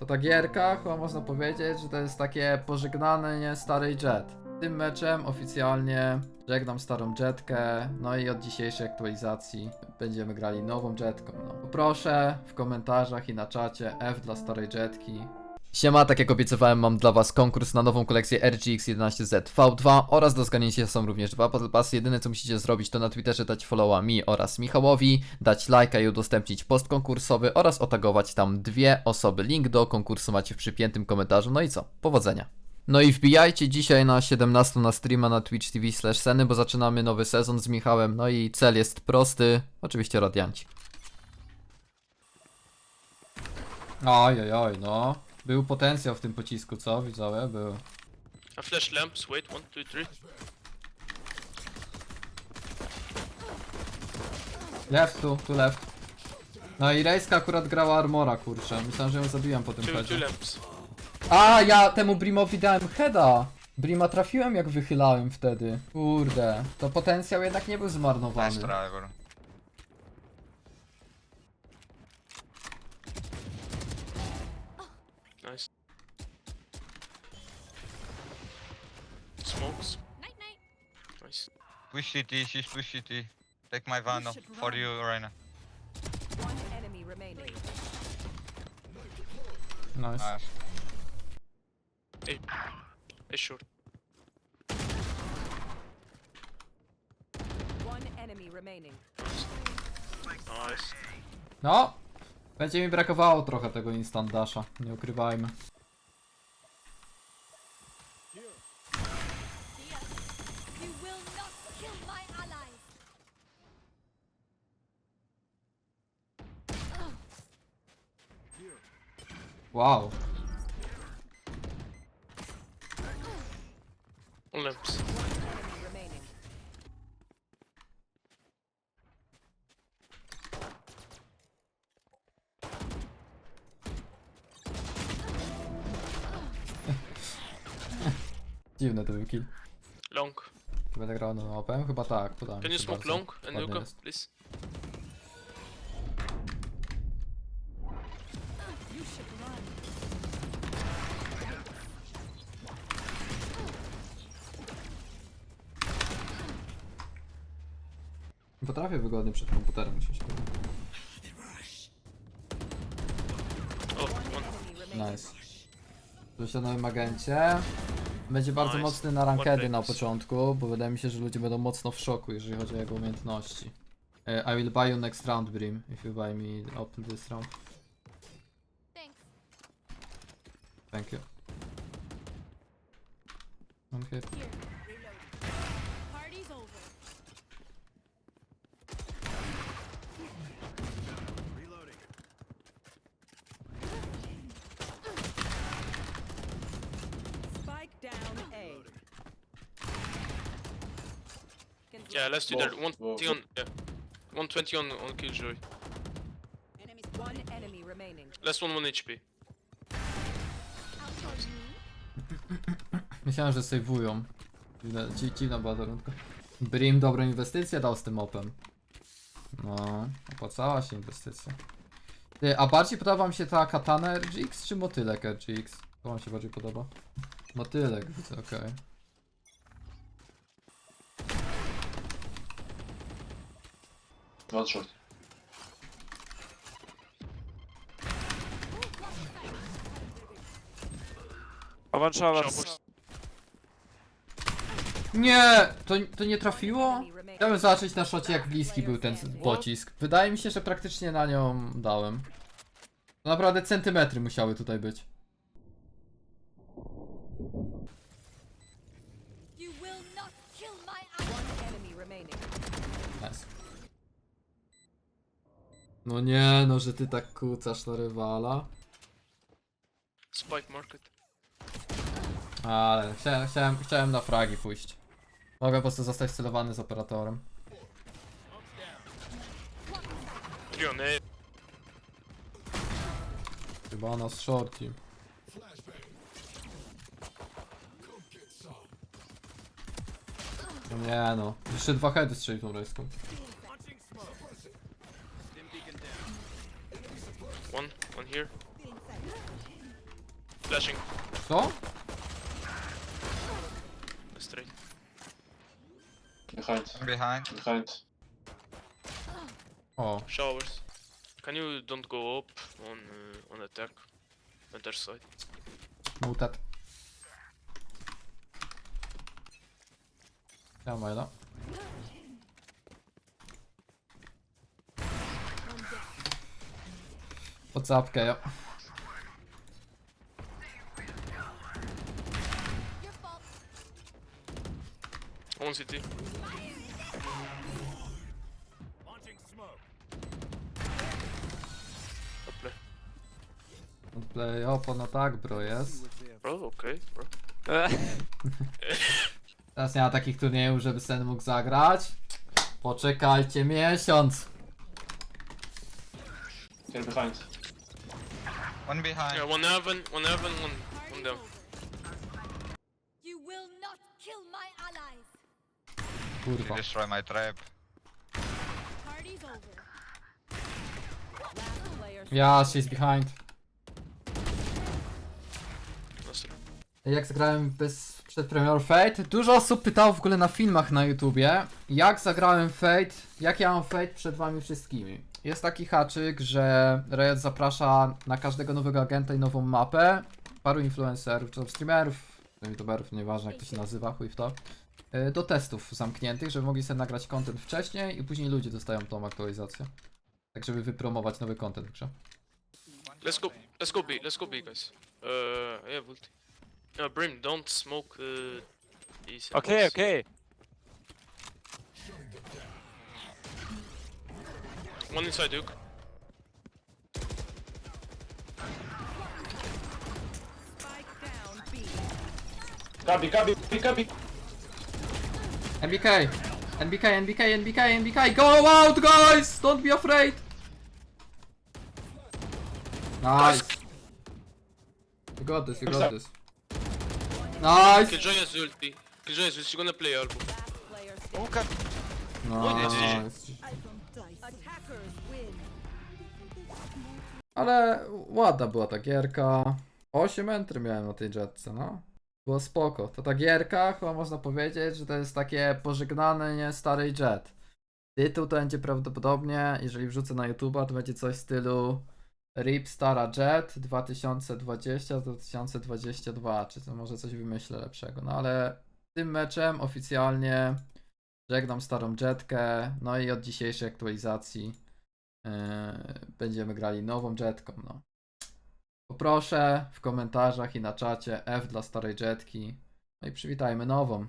To ta gierka, chyba można powiedzieć, że to jest takie pożegnanie starej Jet. Tym meczem oficjalnie żegnam starą Jetkę, no i od dzisiejszej aktualizacji będziemy grali nową Jetką. No. Poproszę w komentarzach i na czacie F dla starej Jetki. Siema, tak jak obiecywałem, mam dla was konkurs na nową kolekcję RGX 11Z V2 oraz do zgarnięcia są również dwa Battle Passy. Jedyne co musicie zrobić to na Twitterze dać followa mi oraz Michałowi, dać lajka i udostępnić post konkursowy oraz otagować tam dwie osoby. Link do konkursu macie w przypiętym komentarzu. No i co? Powodzenia. No i wbijajcie dzisiaj na 17 na streama na Twitch TV slash Seny, bo zaczynamy nowy sezon z Michałem. No i cel jest prosty, oczywiście radianci. Oj, oj, oj, no. Był potencjał w tym pocisku, co widzowie? Był. I flash lamps, wait, one, two, three. Left tu, tu left. No i Rejska akurat grała armora, kurczę. Myślałem, że ją zabiłem po tym Two, two headzie. lamps. A, ja temu Brimowi dałem heada. Brima trafiłem jak wychylałem wtedy. Kurde, to potencjał jednak nie był zmarnowany. Nice try, bro. Push CT, she's push CT. Take my Vandal for you, Reina. One enemy remaining. Nice. Nice. Hey, short. One enemy remaining. Nice. No, będzie mi brakowało trochę tego instant dasha, nie ukrywajmy. Wow. One lamps. Enemy remaining. Dziwny to był kill. Long. Będę grał na OPM? Chyba tak, podałem Can you się smoke bardzo. long and Ładnie Nuka, jest. please? Potrafię wygodnie przed komputerem. Enemy remaining. Nice. O nowym agencie. Będzie bardzo Nice. mocny na rankedy na początku, bo wydaje mi się, że ludzie będą mocno w szoku, jeżeli chodzi o jego umiejętności. E, I will buy you next round, Brim, if you buy me open this round. Thanks. Thank you. Here. Party's over. Spike down A. Can Yeah, let's do Both, that. 120 on. Yeah. 120 on, on Killjoy. One enemy remaining. Last one, 1 HP. Myślałem, że sejwują. Dziwna, dzi, dziwna była ta rundka. Brim dobrą inwestycję dał z tym opem. No, opłacała się inwestycja. Ty, a bardziej podoba mi się ta katana RGX czy motylek RGX? To wam się bardziej podoba? Motylek, widzę, okej. One short. One shower. Nie! To, to nie trafiło? Chciałem zobaczyć na szocie jak bliski był ten pocisk. Wydaje mi się, że praktycznie na nią dałem. To naprawdę centymetry musiały tutaj być. You will not kill my allies. One enemy remaining. Nice. No nie, no że ty tak kucasz na rywala. Spike market. Ale chciałem, chciałem, chciałem na fragi pójść. Mogę po prostu zostać celowany z operatorem. 3 on A. Chyba nas shorty. No nie no. Jeszcze dwa heady strzeli tą rejską. Here. Flashing. Co? Straight. Behind. Behind. Behind. O, Showers. Can you don't go up on uh, on attack? On their side. mutet. Ja Majla. Zapkę, ja. One city. Play. Opo, no tak, bro, jest. Bro, okay, bro. Teraz nie ma takich turniejów, żeby sen mógł zagrać. Poczekajcie miesiąc. Here behind. One behind. Yeah, one heaven, one heaven, one one down. You will not kill my allies. He Kurwa. destroy my trap. Party's over. Last player Ja, she's behind. Jak zagrałem bez przedpremier Fate? Dużo osób pytało w ogóle na filmach na YouTubie, jak zagrałem Fate, jak ja mam Fate przed wami wszystkimi. Jest taki haczyk, że Riot zaprasza na każdego nowego agenta i nową mapę, paru influencerów, czy tam streamerów, youtuberów, nieważne jak to się nazywa, chuj w to, y, do testów zamkniętych, żeby mogli sobie nagrać content wcześniej i później ludzie dostają tą aktualizację. Tak, żeby wypromować nowy content w grze. Let's go. Let's go B. Let's go B, guys. Uh, yeah, ulti. No, Brim, don't smoke uh, these. Okay, okay. One inside Duke. spike down B. Gabi, Gabi, Gabi. NBK! NBK, NBK, NBK, NBK! Go out, guys! Don't be afraid! Nice! You got this, you got this. Nice! Killjoy has ulti. Killjoy is ulti. gonna play elbow. Last player standing. Nice. Ale ładna była ta gierka. 8 entry miałem na tej jetce, no. Było spoko. To ta gierka, chyba można powiedzieć, że to jest takie pożegnane nie starej jet. Tytuł to będzie prawdopodobnie, jeżeli wrzucę na YouTube'a, to będzie coś w stylu RIP Stara Jet 2020-2022, czy to może coś wymyślę lepszego. No ale tym meczem oficjalnie żegnam starą jetkę, no i od dzisiejszej aktualizacji Yy, będziemy grali nową jetką, no. Poproszę w komentarzach i na czacie F dla starej jetki. No i przywitajmy nową.